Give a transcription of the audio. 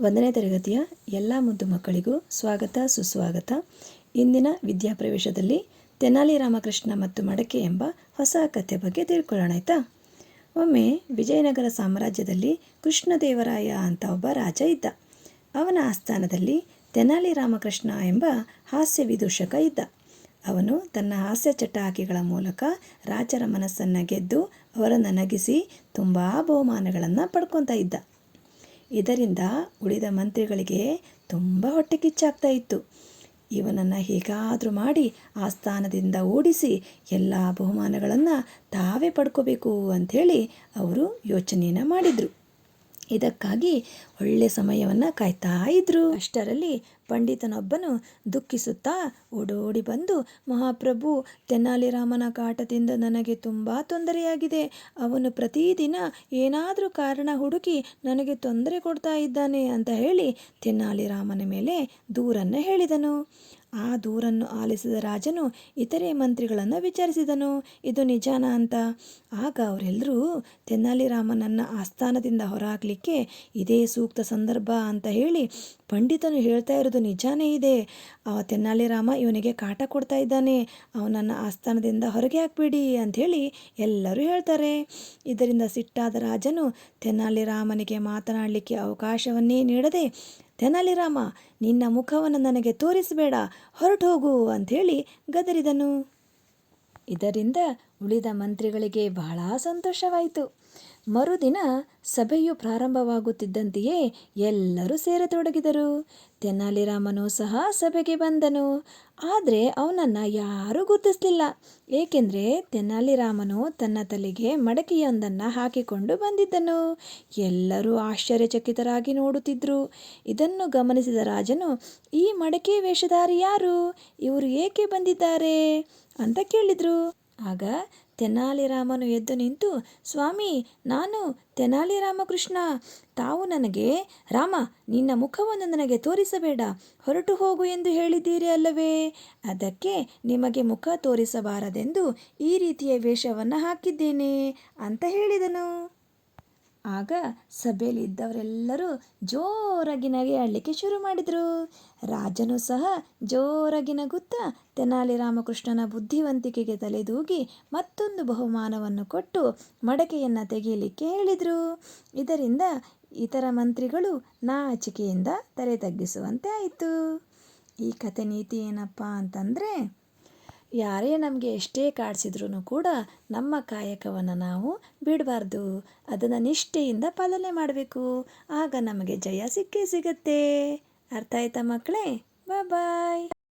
ಒಂದನೇ ತರಗತಿಯ ಎಲ್ಲ ಮುದ್ದು ಮಕ್ಕಳಿಗೂ ಸ್ವಾಗತ, ಸುಸ್ವಾಗತ. ಇಂದಿನ ವಿದ್ಯಾಪ್ರವೇಶದಲ್ಲಿ ತೆನಾಲಿ ರಾಮಕೃಷ್ಣ ಮತ್ತು ಮಡಕೆ ಎಂಬ ಹೊಸ ಕಥೆ ಬಗ್ಗೆ ತಿಳ್ಕೊಳ್ಳೋಣ, ಆಯಿತಾ? ಒಮ್ಮೆ ವಿಜಯನಗರ ಸಾಮ್ರಾಜ್ಯದಲ್ಲಿ ಕೃಷ್ಣದೇವರಾಯ ಅಂತ ಒಬ್ಬ ರಾಜ ಇದ್ದ. ಅವನ ಆಸ್ಥಾನದಲ್ಲಿ ತೆನಾಲಿ ರಾಮಕೃಷ್ಣ ಎಂಬ ಹಾಸ್ಯ ವಿದೂಷಕ ಇದ್ದ. ಅವನು ತನ್ನ ಹಾಸ್ಯ ಚಟಾಕಿಗಳ ಮೂಲಕ ರಾಜರ ಮನಸ್ಸನ್ನು ಗೆದ್ದು ಅವರನ್ನು ನಗಿಸಿ ತುಂಬ ಬಹುಮಾನಗಳನ್ನು ಪಡ್ಕೊತಾ ಇದ್ದ. ಇದರಿಂದ ಉಳಿದ ಮಂತ್ರಿಗಳಿಗೆ ತುಂಬ ಹೊಟ್ಟೆ ಕಿಚ್ಚಾಗ್ತಾ ಇತ್ತು. ಇವನನ್ನು ಹೇಗಾದರೂ ಮಾಡಿ ಆ ಸ್ಥಾನದಿಂದ ಓಡಿಸಿ ಎಲ್ಲ ಬಹುಮಾನಗಳನ್ನು ತಾವೇ ಪಡ್ಕೋಬೇಕು ಅಂಥೇಳಿ ಅವರು ಯೋಚನೆಯನ್ನು ಮಾಡಿದರು. ಇದಕ್ಕಾಗಿ ಒಳ್ಳೆ ಸಮಯವನ್ನು ಕಾಯ್ತಾ ಇದ್ದರು ಅಷ್ಟರಲ್ಲಿ ಪಂಡಿತನೊಬ್ಬನು ದುಃಖಿಸುತ್ತಾ ಓಡೋಡಿ ಬಂದು, ಮಹಾಪ್ರಭು ತೆನಾಲಿರಾಮನ ಕಾಟದಿಂದ ನನಗೆ ತುಂಬ ತೊಂದರೆಯಾಗಿದೆ. ಅವನು ಪ್ರತಿದಿನ ಏನಾದರೂ ಕಾರಣ ಹುಡುಕಿ ನನಗೆ ತೊಂದರೆ ಕೊಡ್ತಾ ಇದ್ದಾನೆ ಅಂತ ಹೇಳಿ ತೆನಾಲಿರಾಮನ ಮೇಲೆ ದೂರನ್ನು ಹೇಳಿದನು. ಆ ದೂರನ್ನು ಆಲಿಸಿದ ರಾಜನು ಇತರೆ ಮಂತ್ರಿಗಳನ್ನು ವಿಚಾರಿಸಿದನು. ಇದು ನಿಜಾನ ಅಂತ? ಆಗ ಅವರೆಲ್ಲರೂ ತೆನ್ನಾಲಿರಾಮನನ್ನು ಆಸ್ಥಾನದಿಂದ ಹೊರಹಾಕಲಿಕ್ಕೆ ಇದೇ ಸೂಕ್ತ ಸಂದರ್ಭ ಅಂತ ಹೇಳಿ ಪಂಡಿತನು ಹೇಳ್ತಾ ಇರೋದು ನಿಜಾನೇ ಇದೆ. ಆ ತೆನಾಲಿರಾಮ ಇವನಿಗೆ ಕಾಟ ಕೊಡ್ತಾ ಇದ್ದಾನೆ. ಅವನನ್ನು ಆಸ್ಥಾನದಿಂದ ಹೊರಗೆ ಹಾಕಬೇಡಿ ಅಂಥೇಳಿ ಎಲ್ಲರೂ ಹೇಳ್ತಾರೆ. ಇದರಿಂದ ಸಿಟ್ಟಾದ ರಾಜನು ತೆನಾಲಿರಾಮನಿಗೆ ಮಾತನಾಡಲಿಕ್ಕೆ ಅವಕಾಶವನ್ನೇ ನೀಡದೆ ತೆನಾಲಿರಾಮ ನಿನ್ನ ಮುಖವನ್ನು ನನಗೆ ತೋರಿಸಬೇಡ ಹೊರಟು ಹೋಗು ಅಂಥೇಳಿ ಗದರಿದನು. ಇದರಿಂದ ಉಳಿದ ಮಂತ್ರಿಗಳಿಗೆ ಬಹಳ ಸಂತೋಷವಾಯಿತು. ಮರುದಿನ ಸಭೆಯು ಪ್ರಾರಂಭವಾಗುತ್ತಿದ್ದಂತೆಯೇ ಎಲ್ಲರೂ ಸೇರತೊಡಗಿದರು. ತೆನಾಲಿರಾಮನು ಸಹ ಸಭೆಗೆ ಬಂದನು. ಆದರೆ ಅವನನ್ನು ಯಾರೂ ಗುರುತಿಸಲಿಲ್ಲ. ಏಕೆಂದರೆ ತೆನಾಲಿರಾಮನು ತನ್ನ ತಲೆಗೆ ಮಡಕೆಯೊಂದನ್ನು ಹಾಕಿಕೊಂಡು ಬಂದಿದ್ದನು. ಎಲ್ಲರೂ ಆಶ್ಚರ್ಯಚಕಿತರಾಗಿ ನೋಡುತ್ತಿದ್ದರು ಇದನ್ನು ಗಮನಿಸಿದ ರಾಜನು, ಈ ಮಡಕೆ ವೇಷಧಾರಿ ಯಾರು? ಇವರು ಏಕೆ ಬಂದಿದ್ದಾರೆ? ಅಂತ ಕೇಳಿದರು. ಆಗ ತೆನಾಲಿರಾಮನು ಎದ್ದು ನಿಂತು, ಸ್ವಾಮಿ, ನಾನು ತೆನಾಲಿ ರಾಮಕೃಷ್ಣ ತಾವು ನನಗೆ, ರಾಮ, ನಿನ್ನ ಮುಖವನ್ನು ನನಗೆ ತೋರಿಸಬೇಡ. ಹೊರಟು ಹೋಗು ಎಂದು ಹೇಳಿದ್ದೀರಿ ಅಲ್ಲವೇ? ಅದಕ್ಕೆ ನಿಮಗೆ ಮುಖ ತೋರಿಸಬಾರದೆಂದು ಈ ರೀತಿಯ ವೇಷವನ್ನು ಹಾಕಿದ್ದೇನೆ, ಅಂತ ಹೇಳಿದನು. ಆಗ ಸಭೆಯಲ್ಲಿ ಇದ್ದವರೆಲ್ಲರೂ ಜೋರಾಗಿ ನಗೆ ಆಡಲಿಕ್ಕೆ ಶುರು ಮಾಡಿದರು. ರಾಜನು ಸಹ ಜೋರಾಗಿ ನಗುತ್ತಾ ತೆನಾಲಿ ರಾಮಕೃಷ್ಣನ ಬುದ್ಧಿವಂತಿಕೆಗೆ ತಲೆದೂಗಿ ಮತ್ತೊಂದು ಬಹುಮಾನವನ್ನು ಕೊಟ್ಟು ಮಡಕೆಯನ್ನು ತೆಗೆಯಲಿಕ್ಕೆ ಹೇಳಿದರು. ಇದರಿಂದ ಇತರ ಮಂತ್ರಿಗಳು ನಾಚಿಕೆಯಿಂದ ತಲೆ ತಗ್ಗಿಸುವಂತೆ ಆಯಿತು. ಈ ಕಥೆ ನೀತಿ ಏನಪ್ಪ ಅಂತಂದರೆ ಯಾರೇ ನಮಗೆ ಎಷ್ಟೇ ಕಾಡಿಸಿದ್ರೂ ಕೂಡ ನಮ್ಮ ಕಾಯಕವನ್ನು ನಾವು ಬಿಡಬಾರ್ದು. ಅದನ್ನು ನಿಷ್ಠೆಯಿಂದ ಪಾಲನೆ ಮಾಡಬೇಕು. ಆಗ ನಮಗೆ ಜಯ ಸಿಕ್ಕೇ ಸಿಗತ್ತೆ. ಅರ್ಥ ಆಯ್ತಾ ಮಕ್ಕಳೇ? ಬಾಯ್